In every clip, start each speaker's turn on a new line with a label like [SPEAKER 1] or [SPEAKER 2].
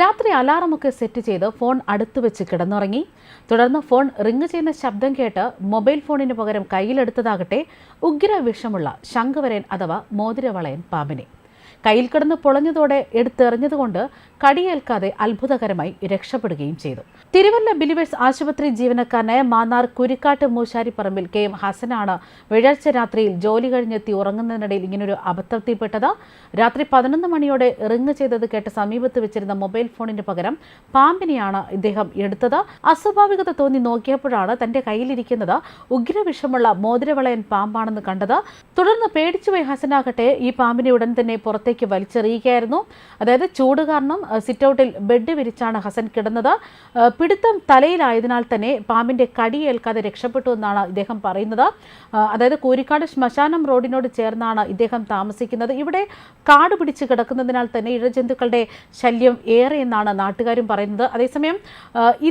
[SPEAKER 1] രാത്രി അലാറമൊക്കെ സെറ്റ് ചെയ്ത് ഫോൺ അടുത്ത് വെച്ച് കിടന്നുറങ്ങി. തുടർന്ന് ഫോൺ റിങ് ചെയ്യുന്ന ശബ്ദം കേട്ട് മൊബൈൽ ഫോണിന് പകരം കയ്യിലെടുത്തതാകട്ടെ ഉഗ്ര വിഷമുള്ള ശംഖുവരൻ അഥവാ മോതിരവളയൻ പാമ്പിനെ. കയ്യിൽ കിടന്ന് പൊളഞ്ഞതോടെ എടുത്തെറിഞ്ഞതുകൊണ്ട് കടിയേൽക്കാതെ അത്ഭുതകരമായി രക്ഷപ്പെടുകയും ചെയ്തു. തിരുവല്ല ബിലിവേഴ്സ് ആശുപത്രി ജീവനക്കാരനായ മാന്നാർ കുരിക്കാട്ട് മൂശാരിപ്പറമ്പിൽ കെ എം ഹസനാണ് വെള്ളിയാഴ്ച രാത്രിയിൽ ജോലി കഴിഞ്ഞെത്തി ഉറങ്ങുന്നതിനിടയിൽ ഇങ്ങനൊരു അബദ്ധത്തിൽപ്പെട്ടത്. രാത്രി പതിനൊന്ന് മണിയോടെ റിങ് ചെയ്തത് കേട്ട് സമീപത്ത് വെച്ചിരുന്ന മൊബൈൽ ഫോണിന് പകരം പാമ്പിനെയാണ് ഇദ്ദേഹം എടുത്തത്. അസ്വാഭാവികത തോന്നി നോക്കിയപ്പോഴാണ് തന്റെ കയ്യിലിരിക്കുന്നത് ഉഗ്രവിഷമുള്ള മോതിരവളയൻ പാമ്പാണെന്ന് കണ്ടത്. തുടർന്ന് പേടിച്ചുപോയ ഹസനാകട്ടെ ഈ പാമ്പിനെ ഉടൻ തന്നെ പുറത്തേക്ക് വലിച്ചെറിയുകയായിരുന്നു. അതായത് ചൂട് കാരണം സിറ്റൗട്ടിൽ ബെഡ് വിരിച്ചാണ് ഹസൻ കിടന്നത്. പിടുത്തം തലയിലായതിനാൽ തന്നെ പാമ്പിന്റെ കടിയേൽക്കാതെ രക്ഷപ്പെട്ടു എന്നാണ് ഇദ്ദേഹം പറയുന്നത്. അതായത് കൂരിക്കാട് ശ്മശാനം റോഡിനോട് ചേർന്നാണ് ഇദ്ദേഹം താമസിക്കുന്നത്. ഇവിടെ കാട് പിടിച്ച് കിടക്കുന്നതിനാൽ തന്നെ ഇഴജന്തുക്കളുടെ ശല്യം ഏറെ എന്നാണ് നാട്ടുകാരും പറയുന്നത്. അതേസമയം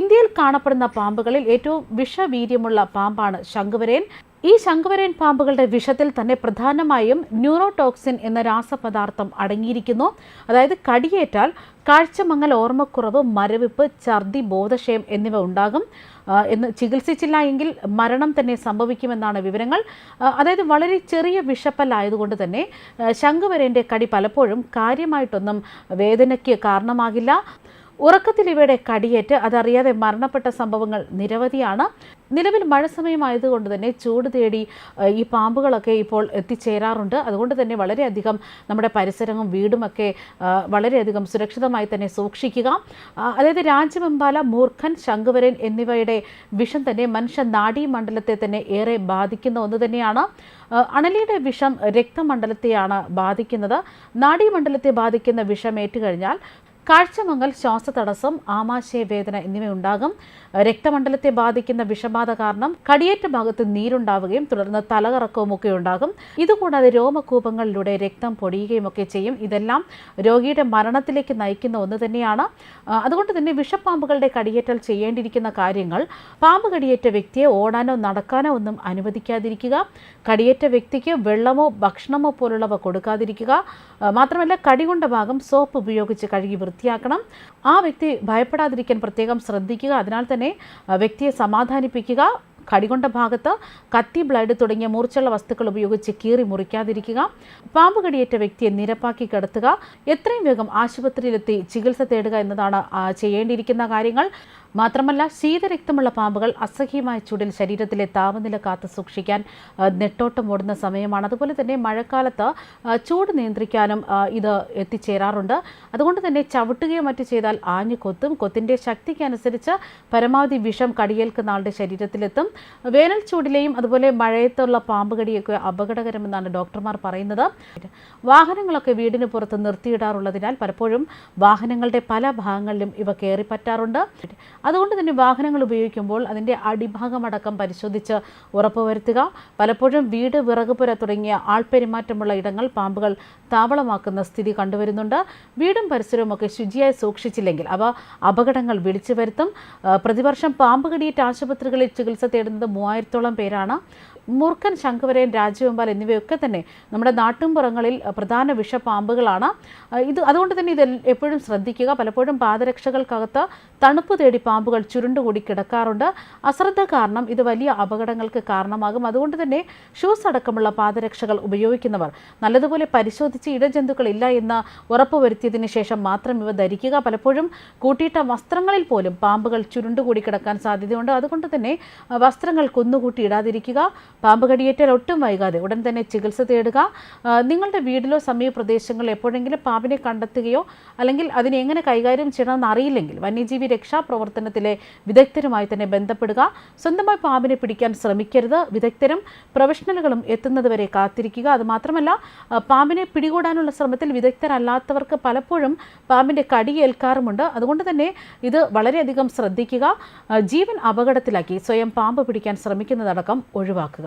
[SPEAKER 1] ഇന്ത്യയിൽ കാണപ്പെടുന്ന പാമ്പുകളിൽ ഏറ്റവും വിഷവീര്യമുള്ള പാമ്പാണ് ശംഖുവരയൻ ഈ ശംഖുവരയൻ പാമ്പുകളുടെ വിഷത്തിൽ തന്നെ പ്രധാനമായും ന്യൂറോടോക്സിൻ എന്ന രാസപദാർത്ഥം അടങ്ങിയിരിക്കുന്നു. അതായത് കടിയേറ്റാൽ കാഴ്ചമങ്ങൽ ഓർമ്മക്കുറവ് മരവിപ്പ് ഛർദി ബോധക്ഷയം എന്നിവ ഉണ്ടാകും. എന്ന് ചികിത്സിച്ചില്ല എങ്കിൽ മരണം തന്നെ സംഭവിക്കുമെന്നാണ് വിവരങ്ങൾ. അതായത് വളരെ ചെറിയ വിഷപ്പല്ലായതുകൊണ്ട് തന്നെ ശംഖുവരേന്റെ കടി പലപ്പോഴും കാര്യമായിട്ടൊന്നും വേദനയ്ക്ക് കാരണമാകില്ല. ഉറക്കത്തിൽ ഇവയുടെ കടിയേറ്റ് അതറിയാതെ മരണപ്പെട്ട സംഭവങ്ങൾ നിരവധിയാണ്. നിലവിൽ മഴ സമയമായതുകൊണ്ട് തന്നെ ചൂട് തേടി ഈ പാമ്പുകളൊക്കെ ഇപ്പോൾ എത്തിച്ചേരാറുണ്ട്. അതുകൊണ്ട് തന്നെ വളരെയധികം നമ്മുടെ പരിസരവും വീടുമൊക്കെ വളരെയധികം സുരക്ഷിതമായി തന്നെ സൂക്ഷിക്കുക. അതായത് രാജവെമ്പാല മൂർഖൻ ശങ്കുവരൻ എന്നിവയുടെ വിഷം തന്നെ മനുഷ്യ നാഡീമണ്ഡലത്തെ തന്നെ ഏറെ ബാധിക്കുന്ന ഒന്ന് തന്നെയാണ്. അണലിയുടെ വിഷം രക്തമണ്ഡലത്തെയാണ് ബാധിക്കുന്നത്. നാഡീമണ്ഡലത്തെ ബാധിക്കുന്ന വിഷം ഏറ്റുകഴിഞ്ഞാൽ കാഴ്ചമങ്ങൽ ശ്വാസതടസ്സം ആമാശയവേദന എന്നിവയുണ്ടാകും. രക്തമണ്ഡലത്തെ ബാധിക്കുന്ന വിഷബാധ കാരണം കടിയേറ്റ ഭാഗത്ത് നീരുണ്ടാവുകയും തുടർന്ന് തലകറക്കവും ഒക്കെ ഉണ്ടാകും. ഇതുകൂടാതെ രോമകൂപങ്ങളിലൂടെ രക്തം പൊടിയുകയും ഒക്കെ ചെയ്യും. ഇതെല്ലാം രോഗിയുടെ മരണത്തിലേക്ക് നയിക്കുന്ന ഒന്ന് തന്നെയാണ്. അതുകൊണ്ട് തന്നെ വിഷപ്പാമ്പുകളുടെ കടിയേറ്റൽ ചെയ്യേണ്ടിയിരിക്കുന്ന കാര്യങ്ങൾ പാമ്പ് കടിയേറ്റ വ്യക്തിയെ ഓടാനോ നടക്കാനോ ഒന്നും അനുവദിക്കാതിരിക്കുക. കടിയേറ്റ വ്യക്തിക്ക് വെള്ളമോ ഭക്ഷണമോ പോലുള്ളവ കൊടുക്കാതിരിക്കുക. മാത്രമല്ല കടികൊണ്ട ഭാഗം സോപ്പ് ഉപയോഗിച്ച് കഴുകി വൃത്തിയാക്കണം. ആ വ്യക്തി ഭയപ്പെടാതിരിക്കാൻ പ്രത്യേകം ശ്രദ്ധിക്കുക. അതിനാൽ തന്നെ വ്യക്തിയെ സമാധാനിപ്പിക്കുക. കടികൊണ്ട ഭാഗത്ത് കത്തി ബ്ലഡ് തുടങ്ങിയ മൂർച്ചയുള്ള വസ്തുക്കൾ ഉപയോഗിച്ച് കീറി മുറിക്കാതിരിക്കുക പാമ്പ് കടിയേറ്റ വ്യക്തിയെ നിരപ്പാക്കി കിടത്തുക എത്രയും വേഗം ആശുപത്രിയിലെത്തി ചികിത്സ തേടുക എന്നതാണ് ചെയ്യേണ്ടിയിരിക്കുന്ന കാര്യങ്ങൾ. മാത്രമല്ല ശീതരക്തമുള്ള പാമ്പുകൾ അസഹ്യമായ ചൂടിൽ ശരീരത്തിലെ താപനില കാത്തു സൂക്ഷിക്കാൻ നെട്ടോട്ടം ഓടുന്ന സമയമാണ്. അതുപോലെ തന്നെ മഴക്കാലത്ത് ചൂട് നിയന്ത്രിക്കാനും ഇത് എത്തിച്ചേരാറുണ്ട്. അതുകൊണ്ട് തന്നെ ചവിട്ടുകയോ മറ്റു ചെയ്താൽ ആഞ്ഞു കൊത്തും. കൊത്തിന്റെ ശക്തിക്കനുസരിച്ച് പരമാവധി വിഷം കടിയേൽക്കുന്ന ആളുടെ ശരീരത്തിലെത്തും. വേനൽ ചൂടിലെയും അതുപോലെ മഴയത്തുള്ള പാമ്പ് കടിയൊക്കെ അപകടകരമെന്നാണ് ഡോക്ടർമാർ പറയുന്നത്. വാഹനങ്ങളൊക്കെ വീടിന് പുറത്ത് നിർത്തിയിടാറുള്ളതിനാൽ പലപ്പോഴും വാഹനങ്ങളുടെ പല ഭാഗങ്ങളിലും ഇവ കയറി പറ്റാറുണ്ട് അതുകൊണ്ട് തന്നെ വാഹനങ്ങൾ ഉപയോഗിക്കുമ്പോൾ അതിന്റെ അടിഭാഗമടക്കം പരിശോധിച്ച് ഉറപ്പുവരുത്തുക. പലപ്പോഴും വീട് വിറകുപുര തുടങ്ങിയ ആൾപെരുമാറ്റമുള്ള ഇടങ്ങൾ പാമ്പുകൾ താവളമാക്കുന്ന സ്ഥിതി കണ്ടുവരുന്നുണ്ട്. വീടും പരിസരവും ഒക്കെ ശുചിയായി സൂക്ഷിച്ചില്ലെങ്കിൽ അവ അപകടങ്ങൾ വിളിച്ചു വരുത്തും പ്രതിവർഷം പാമ്പ് കടിയേറ്റ ആശുപത്രികളിൽ ചികിത്സ തേടുന്നത് മൂവായിരത്തോളം പേരാണ്. മൂർഖൻ ശംഖുവരയൻ രാജവെമ്പാൽ എന്നിവയൊക്കെ തന്നെ നമ്മുടെ നാട്ടിൻപുറങ്ങളിൽ പ്രധാന വിഷപ്പാമ്പുകളാണ് ഇത് അതുകൊണ്ട് തന്നെ ഇത് എപ്പോഴും ശ്രദ്ധിക്കുക. പലപ്പോഴും പാദരക്ഷകൾക്കകത്ത് തണുപ്പ് തേടി പാമ്പുകൾ ചുരുണ്ടുകൂടി കിടക്കാറുണ്ട്. അശ്രദ്ധ കാരണം ഇത് വലിയ അപകടങ്ങൾക്ക് കാരണമാകും. അതുകൊണ്ട് തന്നെ ഷൂസ് അടക്കമുള്ള പാദരക്ഷകൾ ഉപയോഗിക്കുന്നവർ നല്ലതുപോലെ പരിശോധിച്ച് ഇടജന്തുക്കളില്ല എന്ന് ഉറപ്പുവരുത്തിയതിന് ശേഷം മാത്രം ഇവ ധരിക്കുക. പലപ്പോഴും കൂട്ടിയിട്ട വസ്ത്രങ്ങളിൽ പോലും പാമ്പുകൾ ചുരുണ്ടുകൂടി കിടക്കാൻ സാധ്യതയുണ്ട്. അതുകൊണ്ട് തന്നെ വസ്ത്രങ്ങൾ കുന്നുകൂട്ടി ഇടാതിരിക്കുക. പാമ്പ് കടിയേറ്റാൽ ഒട്ടും വൈകാതെ ഉടൻ തന്നെ ചികിത്സ തേടുക. നിങ്ങളുടെ വീടിലോ സമീപ പ്രദേശങ്ങളിലോ എപ്പോഴെങ്കിലും പാമ്പിനെ കണ്ടെത്തുകയോ അല്ലെങ്കിൽ അതിനെ എങ്ങനെ കൈകാര്യം ചെയ്യണമെന്ന് അറിയില്ലെങ്കിൽ വന്യജീവി രക്ഷാ പ്രവർത്തനത്തിലെ വിദഗ്ധരുമായി തന്നെ ബന്ധപ്പെടുക. സ്വന്തമായി പാമ്പിനെ പിടിക്കാൻ ശ്രമിക്കരുത്. വിദഗ്ധരും പ്രൊഫഷണലുകളും എത്തുന്നതുവരെ കാത്തിരിക്കുക. അതുമാത്രമല്ല പാമ്പിനെ പിടികൂടാനുള്ള ശ്രമത്തിൽ വിദഗ്ധരല്ലാത്തവർക്ക് പലപ്പോഴും പാമ്പിന്റെ കടിയേൽക്കാറുമുണ്ട്. അതുകൊണ്ട് തന്നെ ഇത് വളരെയധികം ശ്രദ്ധിക്കുക. ജീവൻ അപകടത്തിലാക്കി സ്വയം പാമ്പ് പിടിക്കാൻ ശ്രമിക്കുന്നതടക്കം ഒഴിവാക്കുക.